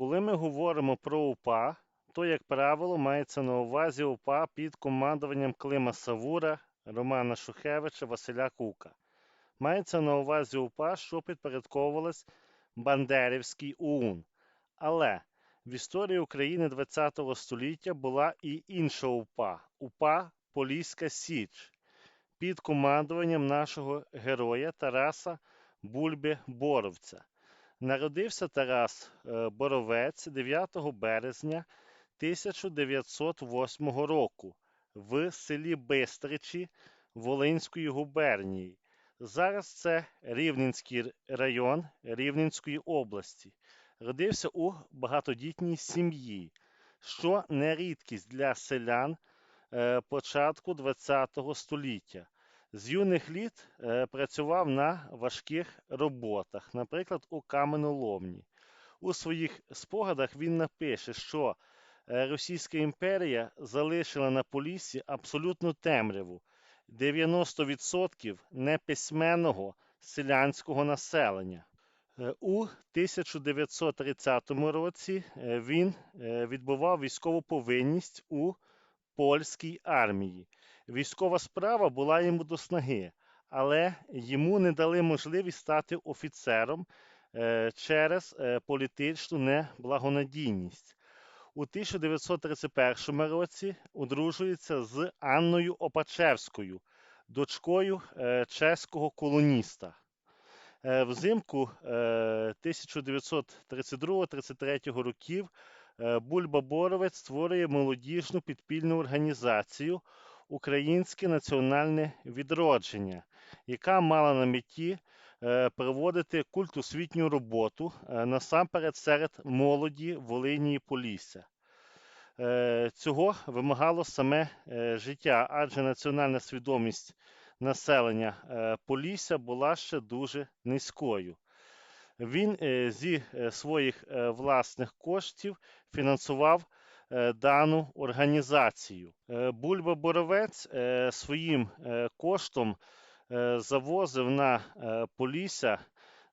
Коли ми говоримо про УПА, то, як правило, мається на увазі УПА під командуванням Клима Савура, Романа Шухевича, Василя Кука. Мається на увазі УПА, що підпорядковувалась Бандерівський ОУН. Але в історії України ХХ століття була і інша УПА УПА Поліська Січ під командуванням нашого героя Тараса Бульби Боровця. Народився Тарас е, Боровець 9 березня 1908 року в селі Бистричі Волинської губернії. Зараз це Рівненський район Рівненської області. Родився у багатодітній сім'ї, що не рідкість для селян е, початку ХХ століття. З юних літ е, працював на важких роботах, наприклад, у каменоломні. У своїх спогадах він напише, що е, Російська імперія залишила на Поліссі абсолютну темряву 90% неписьменного селянського населення. Е, У 1930 році він відбував військову повинність у польській армії. Військова справа була йому до снаги, але йому не дали можливість стати офіцером е, через е, політичну неблагонадійність. У 1931 році одружується з Анною Опачевською, дочкою е, чеського колоніста. Взимку 1932-33 років Бульба Боровець створює молодіжну підпільну організацію Українське національне відродження, яка мала на меті е, проводити культосвітню роботу е, насамперед серед молоді Волині і Полісся. Е, Цього вимагало саме життя, адже національна свідомість населення Полісся була ще дуже низькою. Він зі своїх власних коштів фінансував дану організацію. Е, Бульба Боровець е, своїм е, коштом е, завозив на е, Полісся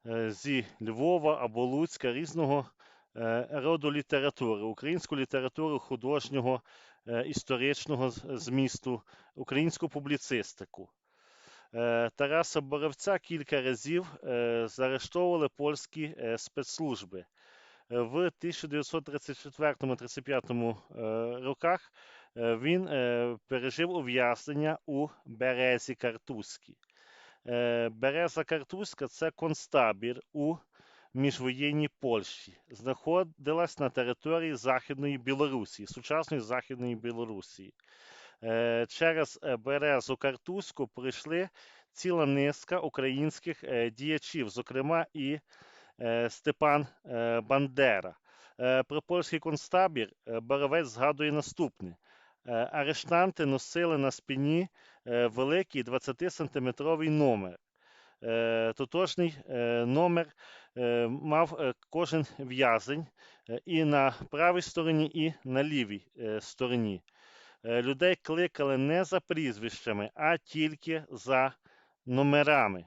е, зі Львова або Луцька різного е, роду літератури, українську літературу художнього е, історичного змісту, українську публіцистику. Е, Тараса Боровця кілька разів е, заарештовували польські е, спецслужби. В 1934-35 е, роках е, він е, пережив ув'язнення у Березі Картузькій. Береза Картузька це концтабір у міжвоєнній Польщі. Знаходилась на території Західної Білорусі, сучасної Західної Білорусі. Через Березу Картузьку прийшли ціла низка українських діячів, зокрема і Степан е, Бандера. Е, Про польський концтабір е, Боровець згадує наступне. Е, Арештанти носили на спині е, великий 20-сантиметровий номер. Е, Тотожний е, номер е, мав е, кожен в'язень е, і на правій стороні, і на лівій е, стороні. Е, Людей кликали не за прізвищами, а тільки за номерами.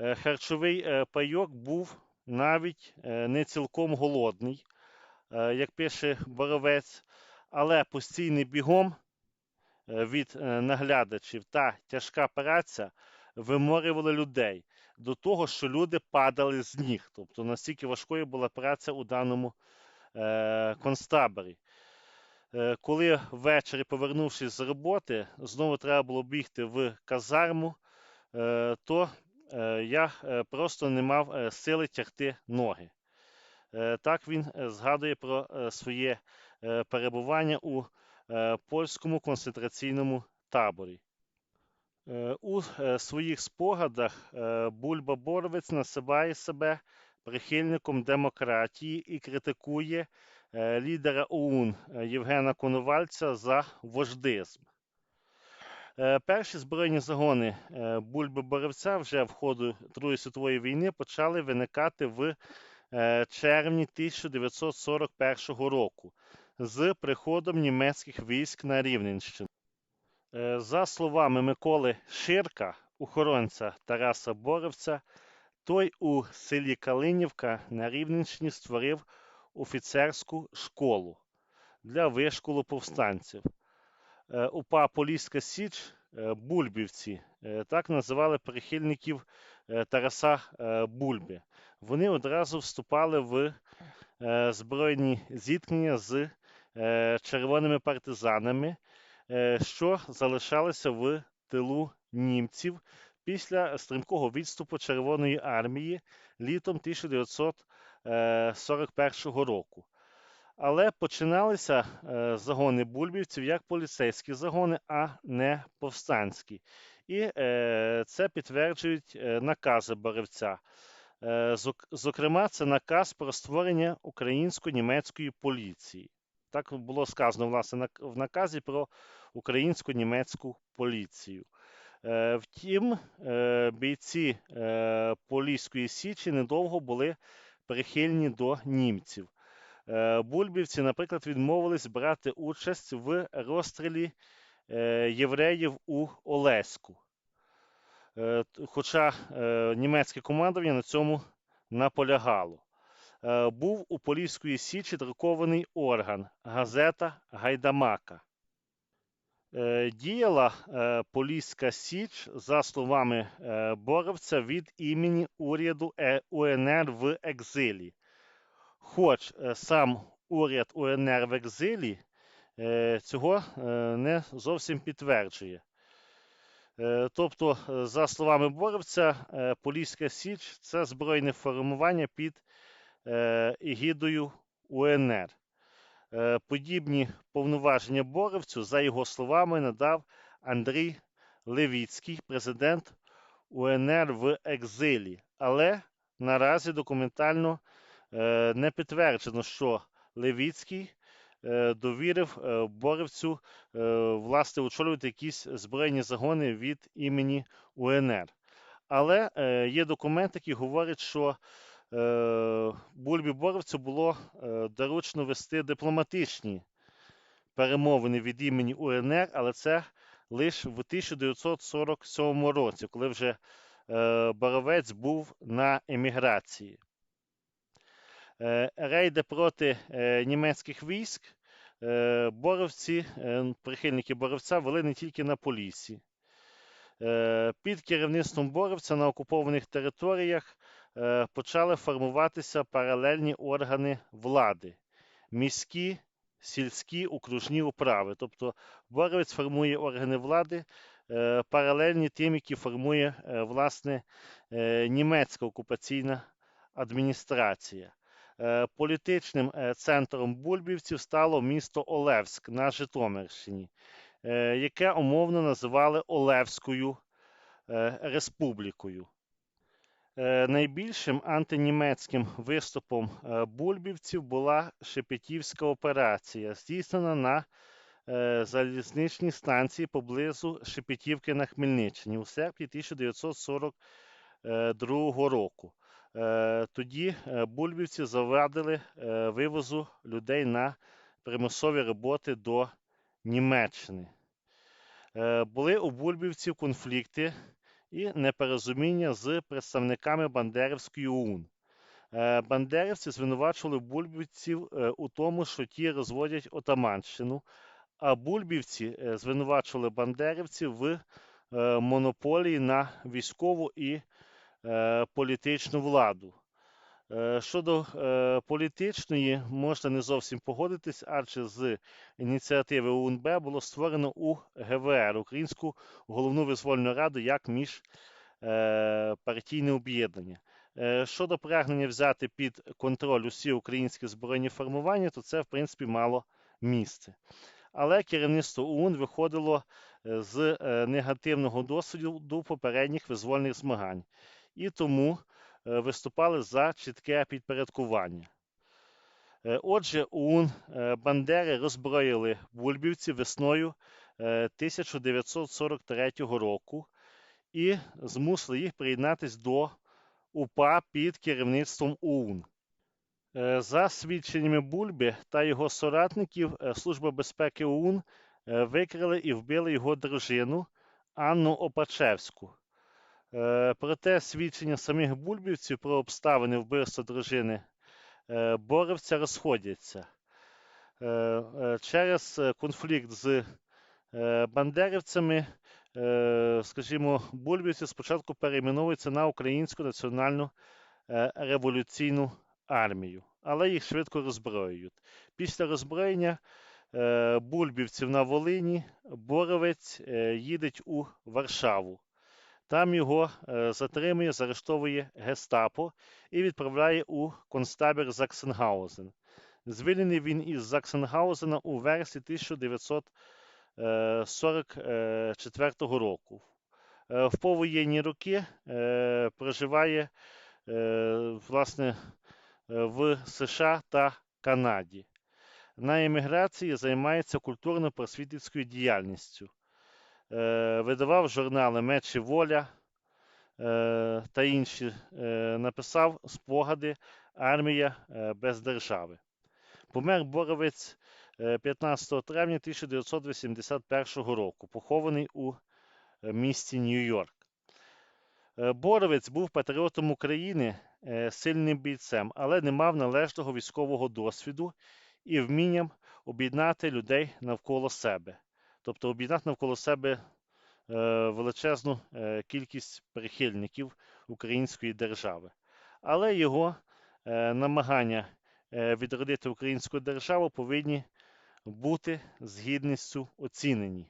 Е, Харчовий е, пайок був навіть е, не цілком голодний, як пише Боровець, але постійний бігом від наглядачів та тяжка праця виморювали людей до того, що люди падали з ніг. Тобто настільки важкою була праця у даному концтаборі. Коли ввечері, повернувшись з роботи, знову треба було бігти в казарму, то я е, просто не мав е, сили тягти ноги. Е, Так він е, згадує про е, своє е, перебування у е, польському концентраційному таборі. Е, У е, своїх спогадах е, Бульба Боровець називає себе прихильником демократії і критикує е, лідера ОУН е, Євгена Коновальця за вождизм. Е, Перші збройні загони е, Бульби Боровця вже в ходу Другої світової війни почали виникати в е, червні 1941 року з приходом німецьких військ на Рівненщину. За словами Миколи Ширка, охоронця Тараса Боровця, той у селі Калинівка на Рівненщині створив офіцерську школу для вишколу повстанців. Е, УПА Поліська Січ е, Бульбівці. Е, Так називали прихильників Тараса Бульби. Вони одразу вступали в збройні зіткнення з червоними партизанами, що залишалися в тилу німців після стрімкого відступу Червоної армії літом 1941 року. Але починалися е, загони бульбівців як поліцейські загони, а не повстанські. І е, це підтверджують е, накази Боревця. Е, зокрема, це наказ про створення українсько-німецької поліції. Так було сказано власне в наказі про українсько-німецьку поліцію. Втім, бійці Поліської Січі недовго були прихильні до німців. Е, Бульбівці, наприклад, відмовились брати участь в розстрілі е, євреїв у Олеську. Е, Хоча німецьке командування на цьому наполягало. Був у Поліської Січі друкований орган газета Гайдамака. Діяла Поліська Січ, за словами Боровця, від імені уряду УНР в екзилі. Хоч е, сам уряд УНР в екзилі е, цього е, не зовсім підтверджує. Тобто, за словами Боровця, Поліська Січ це збройне формування під егідою УНР. Подібні повноваження Боровцю, за його словами, надав Андрій Левіцький, президент УНР в екзилі. Але наразі документально не підтверджено, що Левіцький е, довірив е, Боровцю е, власне очолювати якісь збройні загони від імені УНР. Але е, є документ, який говорить, що е, Бульбі Боровцю було е, доручно вести дипломатичні перемовини від імені УНР, але це лише в 1947 році, коли вже е, Боровець був на еміграції. Е, Рейди проти е, німецьких військ е, боровці, прихильники Боровця вели не тільки на Поліссі. Е, Під керівництвом Боровця на окупованих територіях почали формуватися паралельні органи влади міські, сільські, окружні управи. Тобто Боровець формує органи влади паралельні тим, які формує власне німецька окупаційна адміністрація. Е, Політичним е, центром бульбівців стало місто Олевськ на Житомирщині, е, яке умовно називали Олевською республікою. Найбільшим антинімецьким виступом бульбівців була Шепетівська операція, здійснена на залізничній станції поблизу Шепетівки на Хмельниччині у серпні 1942 року. Е, Тоді е, бульбівці завадили е, вивозу людей на примусові роботи до Німеччини. Були у бульбівців конфлікти і непорозуміння з представниками Бандерівської ОУН. Бандерівці звинувачували бульбівців у тому, що ті розводять отаманщину, а бульбівці звинувачували бандерівців в монополії на військову і політичну владу. Е, Щодо е, політичної, можна не зовсім погодитись, адже з ініціативи УНБ було створено УГВР, Українську головну визвольну раду, як міжпартійне об'єднання. Е, Щодо прагнення взяти під контроль усі українські збройні формування, то це, в принципі, мало місце. Але керівництво ОУН виходило е, з е, негативного досвіду до попередніх визвольних змагань і тому е, виступали за чітке підпорядкування. Е, Отже, ОУН е, Бандери роззброїли бульбівців весною е, 1943 року і змусили їх приєднатись до УПА під керівництвом ОУН. За свідченнями Бульби та його соратників, Служба безпеки ОУН викрили і вбили його дружину Анну Опачевську. Е, Проте свідчення самих бульбівців про обставини вбивства дружини е, Боровця розходяться. Е, Через конфлікт з бандерівцями, скажімо, бульбівці спочатку перейменовуються на Українську національну революційну армію, але їх швидко роззброюють. Після роззброєння бульбівців на Волині Боровець їде у Варшаву. Там його е, затримує, заарештовує гестапо і відправляє у концтабір Заксенгаузен. Звільнений він із Заксенгаузена у вересні 1944 року. Е, В повоєнні роки е, проживає е, власне, е, в США та Канаді. На еміграції займається культурно-просвітницькою діяльністю. Е, Видавав журнали Меч і Воля е, та інші. Е, Написав спогади Армія без держави. Помер Боровець е, 15 травня 1981 року, похований у місті Нью-Йорк. Боровець був патріотом України, сильним бійцем, але не мав належного військового досвіду і вмінням об'єднати людей навколо себе. Тобто об'єднати навколо себе е, величезну е, кількість прихильників української держави. Але його е, намагання відродити українську державу повинні бути з гідністю оцінені.